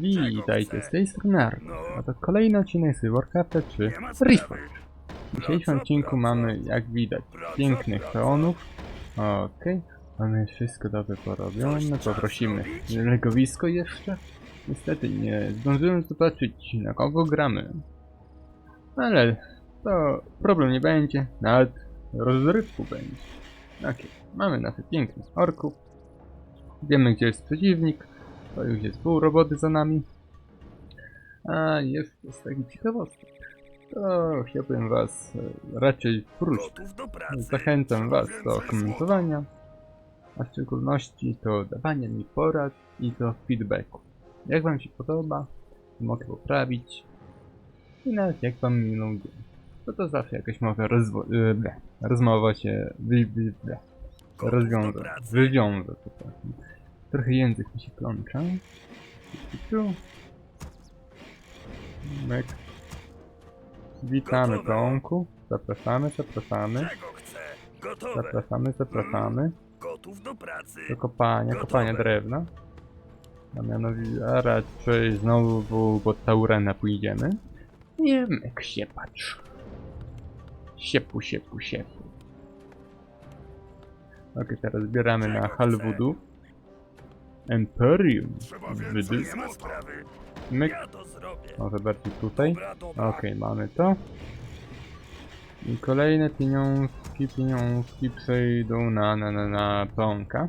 Witajcie, z tej strony Arno. A to kolejny odcinek z Warcrafta 3 Reforged. W dzisiejszym odcinku mamy, jak widać, pięknych peonów. Okej, mamy wszystko dobrze porobione. Poprosimy legowisko jeszcze. Niestety nie zdążyłem zobaczyć, na kogo gramy. Ale to problem nie będzie, nawet rozrywku będzie. Okej, mamy naszych pięknych orków. Wiemy, gdzie jest przeciwnik. To już jest pół roboty za nami. A jeszcze z takich ciekawostek. To chciałbym was e, raczej próśb. Zachęcam was do komentowania, a w szczególności do dawania mi porad i do feedbacku. Jak wam się podoba, to mogę poprawić. I nawet jak wam minął dzień. To to zawsze jakaś mowa e, rozmowa się wy, wy, rozwiąże, wywiąże. Trochę język mi się plącza. Tu. Myk. Witamy Gotowe. Tomku. Zapraszamy, zapraszamy. Czego chcę? Gotowe. Zapraszamy, zapraszamy. Gotów do pracy. Do kopania, Gotowe. kopania drewna. A mianowicie, a raczej znowu pod Taurena pójdziemy. Nie myk się patrz. Siepu, siepu, siepu. Ok, teraz zbieramy na Halwudu. Emporium. Trzeba Wydy. więcej Nie ma sprawy. Myk. Ja to zrobię. Może bardziej tutaj. Okej, mamy to. I kolejne pieniążki, pieniążki przejdą na, na, na, na plonka.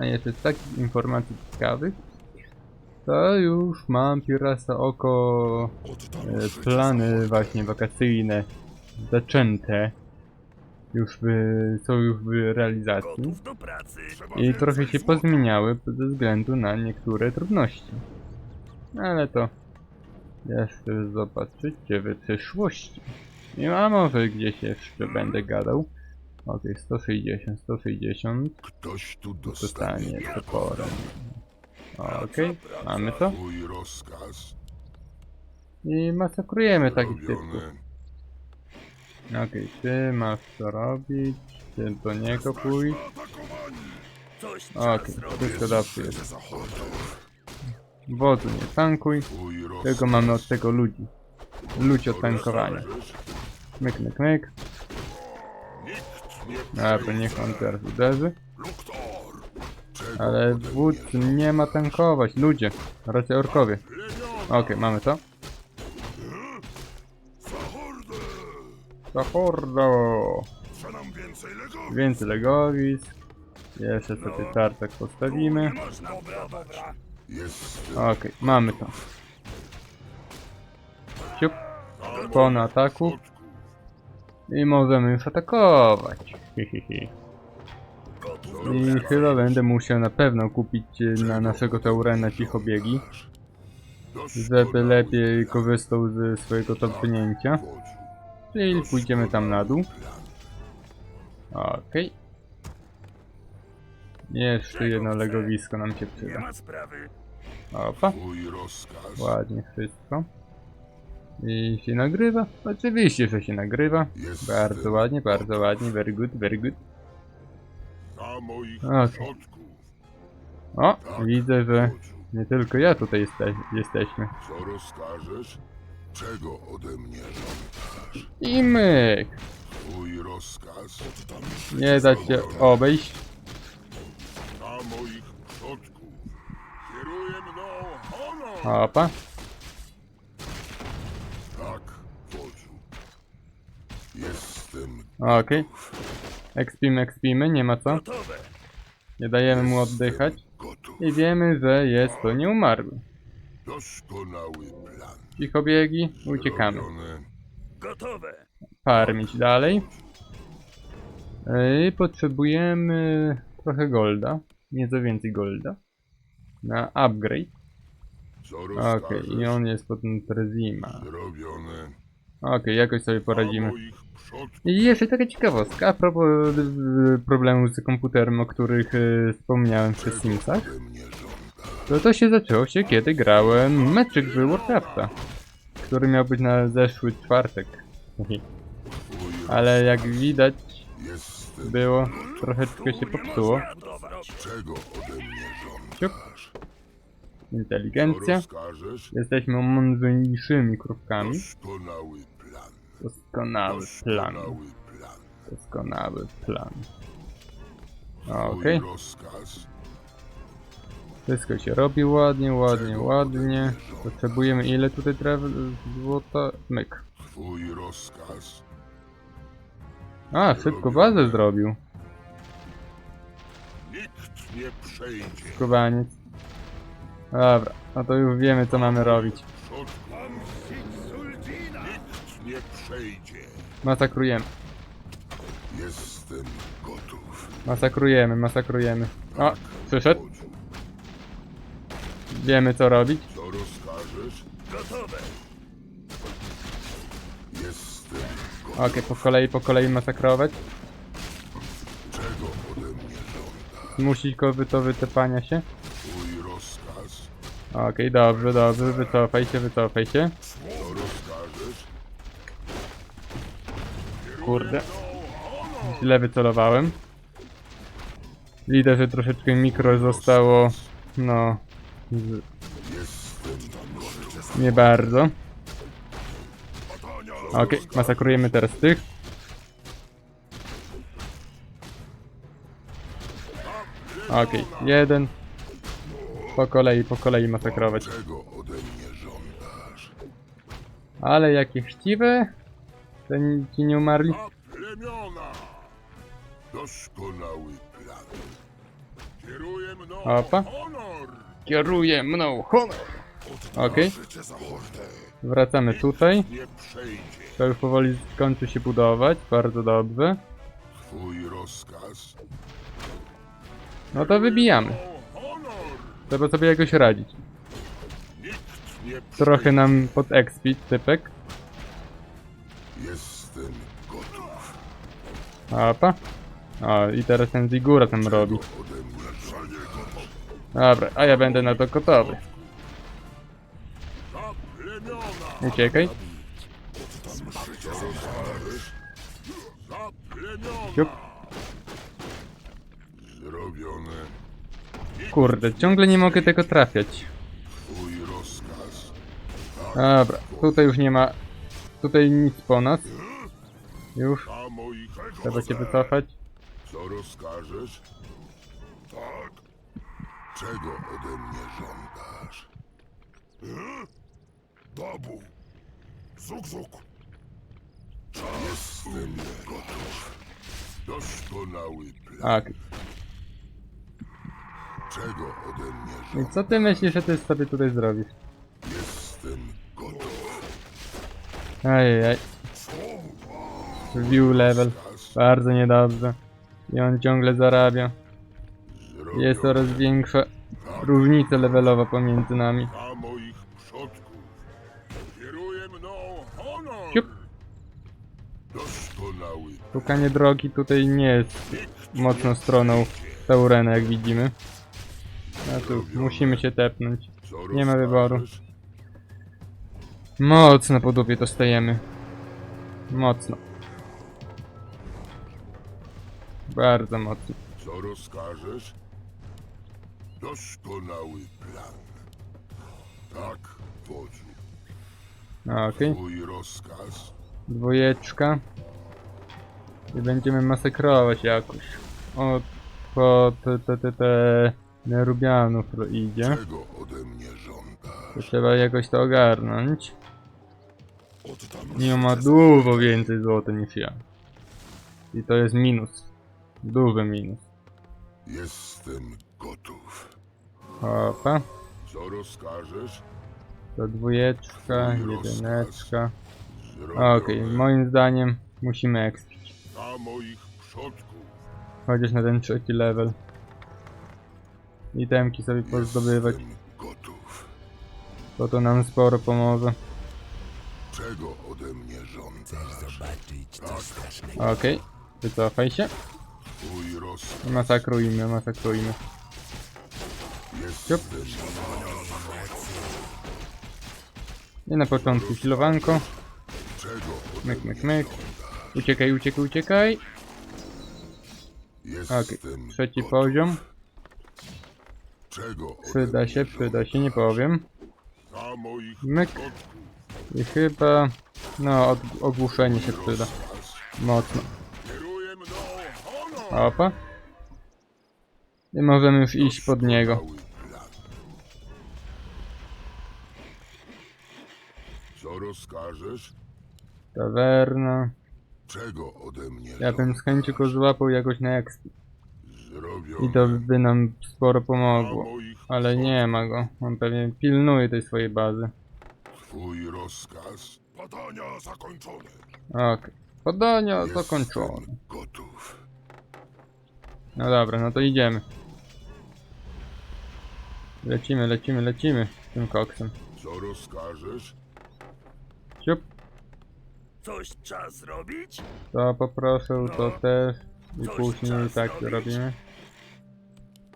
A jeszcze z takich informacji ciekawych, to już mam pirasa oko e, plany właśnie wakacyjne zaczęte. Już w, są już w realizacji. I trochę więcej się pozmieniały ze względu na niektóre trudności. Ale to jeszcze zobaczycie w przyszłości. Nie ma może gdzieś jeszcze będę gadał. Okej, 160, 160 Ktoś tu dostanie toporem. Okej, mamy to. I masakrujemy takich typów. Okej, ty masz co robić, ty do niego trzeba Okej, zrobić. wszystko dobrze jest. Wodzu nie tankuj, tylko mamy od tego ludzi. Ludzi od tankowania. Myk, myk, myk. Dobra, niech on teraz uderzy. Ale wódz nie ma tankować. Ludzie, raczej orkowie. Okej, mamy to. To hordo! Co nam więcej lego? Więcej legowisk. Jeszcze sobie tartak postawimy. Okej, mamy to. Ciup. Po na ataku. I możemy już atakować. I chyba będę musiał na pewno kupić e, na naszego Taurena cichobiegi. Żeby lepiej korzystał ze swojego topnięcia. Czyli pójdziemy tam na dół. Okej. Jeszcze jedno legowisko nam się przyda. Opa, ładnie wszystko. I się nagrywa? Oczywiście, że się nagrywa. Bardzo ładnie, bardzo ładnie, very good, very good. Przodków. O, Tak, widzę, że nie tylko ja tutaj jeste jesteśmy. Co rozkażesz? Czego ode mnie żądasz? I myk! Twój rozkaz. Nie dać się obejść. Za moich przodków. Kieruje mną honor. Opa, Tak, wodzu. Jestem okej. Ekspimy, ekspimy, nie ma co. Gotowe. Nie dajemy mu oddychać. gotów. I wiemy, że jest to nieumarły. Doskonały plan. Cichobiegi, uciekamy. Robione. Gotowe. Farmić dalej. I potrzebujemy trochę golda. Nieco więcej golda. Na upgrade. Co Okej, rozkażesz? i on jest pod Trezima. Zrobione. Okej, jakoś sobie poradzimy. Za moich przodków. I jeszcze taka ciekawostka a propos y, problemów z komputerem, o których y, wspomniałem przy Simsach. Ode mnie żądasz. To się zaczęło się, kiedy grałem meczyk z Warcrafta, który miał być na zeszły czwartek. Ale jak widać, było, troszeczkę się popsuło. Ciup. Inteligencja. Jesteśmy mądrzejszymi krówkami. Doskonały plan. Doskonały plan. Twój Okej. rozkaz. Wszystko się robi ładnie, ładnie, ładnie. Potrzebujemy ile tutaj trawy złota? Myk. Twój rozkaz. A, szybko bazę zrobił. Nikt nie przejdzie. Skubaniec. Dobra, no to już wiemy co mamy robić. Nikt nie przejdzie. Masakrujemy, Jestem gotów. masakrujemy, masakrujemy. O, przyszedł. Wiemy co robić. Co rozkażesz? Gotowe. Jestem. Okej, po kolei, po kolei masakrować. Czego ode mnie żąda? Zmusić go do się. Twój rozkaz. Okej, dobrze, dobrze, wycofaj się, wycofaj się. Co rozkażesz? Kurde. Źle wycelowałem. Widzę, że troszeczkę mikro zostało, no. Nie bardzo. Okej, masakrujemy teraz tych. Okej, jeden. Po kolei, po kolei masakrować. Ale jakie chciwe. Ten ci nie umarli. Doskonały plan. Opa. Kieruje mną honor. Okej, wracamy tutaj. To już powoli skończy się budować. Bardzo dobrze. Twój rozkaz. No to wybijamy. Trzeba sobie jakoś radzić. Trochę nam pod expit typek. Jestem gotów. Opa. O, i teraz ten Zigura tam robi. Dobra, a ja będę na to gotowy. Uciekaj. Siup. Zrobione. Kurde, ciągle nie mogę tego trafiać. Dobra, tutaj już nie ma... Tutaj nic po nas. Już, trzeba się wycofać. Co rozkażesz? Tak. Czego ode mnie żądasz? Babu. Zuk, zuk. Jestem gotów. Doskonały plan. Ok. Czego ode mnie I żądasz? co ty myślisz, że ty sobie tutaj zrobisz? Jestem gotów. Ajajaj. View level. Bardzo niedobrze. I on ciągle zarabia. Jest coraz większa różnica levelowa pomiędzy nami. A moich przodków. Kieruje mną honor. Siup. Doskonały Szukanie drogi tutaj nie jest mocną stroną Taurena, jak widzimy. A tu musimy się tepnąć. Nie ma wyboru. Mocno po dupie dostajemy. Mocno. Bardzo mocno. Co rozkażesz? Doskonały plan. Tak, wodzu. Okej. Twój rozkaz. Dwojeczka. I będziemy masakrować jakoś. O, po te, te, te, te Nerubianów idzie. Czego ode mnie żądasz? To trzeba jakoś to ogarnąć. Nie ma dużo więcej złota niż ja. I to jest minus. Duży minus. Jestem. Opa. Co rozkażesz? To dwójeczka, jedyneczka. Okej, moim zdaniem musimy ekspić. A moich przodków. Chociaż na ten trzeci level. Itemki sobie pozdobywać, gotów. to to nam sporo pomoże. Czego ode mnie żądasz? Okej, wycofaj się. Masakrujmy, masakrujmy. Jestem I na początku silowanko. Myk, myk, myk. Uciekaj, uciekaj, uciekaj. Okej, Jestem trzeci poziom. Przyda się, przyda się, nie powiem. Myk. I chyba... No, ogłuszenie się przyda. Mocno. Opa. I możemy już iść pod niego. Cały plan. Co rozkażesz? Tawerna. Czego ode mnie Ja bym z chęcią go złapał jakoś na exp. zrobione? I to by nam sporo pomogło. Ale nie ma go. On pewnie pilnuje tej swojej bazy. Twój rozkaz? Badania zakończone. Okej. Podania Jestem zakończone. Gotów. No dobra, no to idziemy. Lecimy, lecimy, lecimy tym koksem. Co rozkażesz? Ciup, Coś trzeba zrobić? to poproszę, to też. I Coś później tak robić. robimy.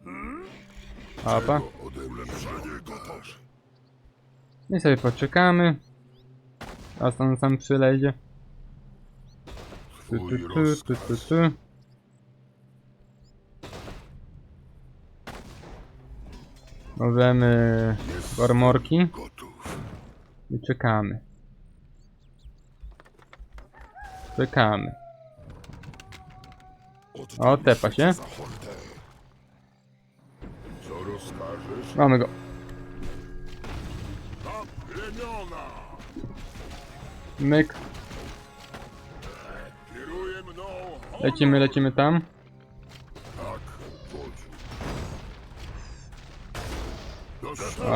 Hmm? Opa. Żądasz? I sobie poczekamy. Aż on sam przylezie. Tu, tu, tu, tu, tu, tu. Możemy armorki Gotów. i czekamy. Czekamy. O, tepa się. Mamy go. Myk. Lecimy, lecimy tam. Tak.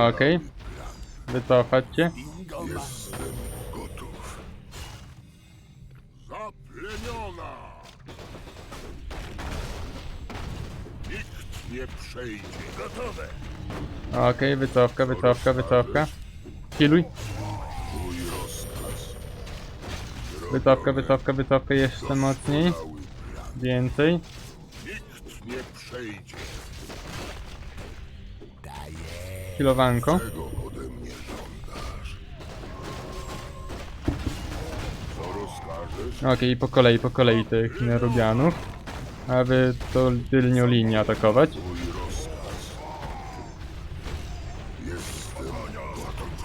Okej. Wycofać się. Nie przejdzie. Gotowe. Okej, wycofka, wycofka, wycofka. Kiluj. Twój rozkaz. Wycofka, wycofka, wycofka jeszcze mocniej. Więcej. Nikt nie przejdzie. Kilowanko. Czego ode mnie żądasz? Co rozkażesz? Okej, po kolei, po kolei tych nerubianów. A wy to tylnią linię atakować.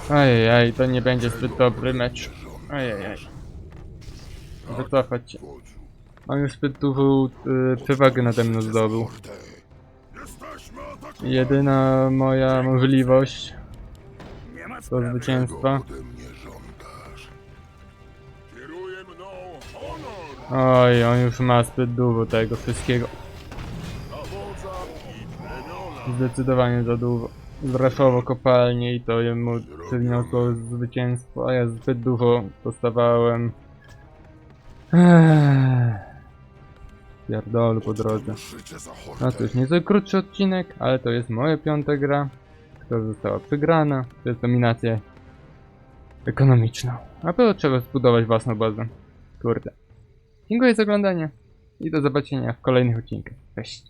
Ajajaj, to nie będzie zbyt dobry mecz. Ajajaj. Wycofać się. On już zbyt dużą y, przewagę nade mną zdobył. Jedyna moja możliwość sprawy. zwycięstwa. Oj, on już ma zbyt dużo tego wszystkiego. Zdecydowanie za dużo. Zraszowo kopalnie i to jemu przyniosło zwycięstwo, a ja zbyt dużo dostawałem. Ech. Pierdolu po drodze. No cóż, nieco krótszy odcinek, ale to jest moja piąta gra, która została przegrana. To jest dominacja ekonomiczna. A było trzeba zbudować własną bazę. Kurde. Dziękuję za oglądanie i do zobaczenia w kolejnych odcinkach. Cześć.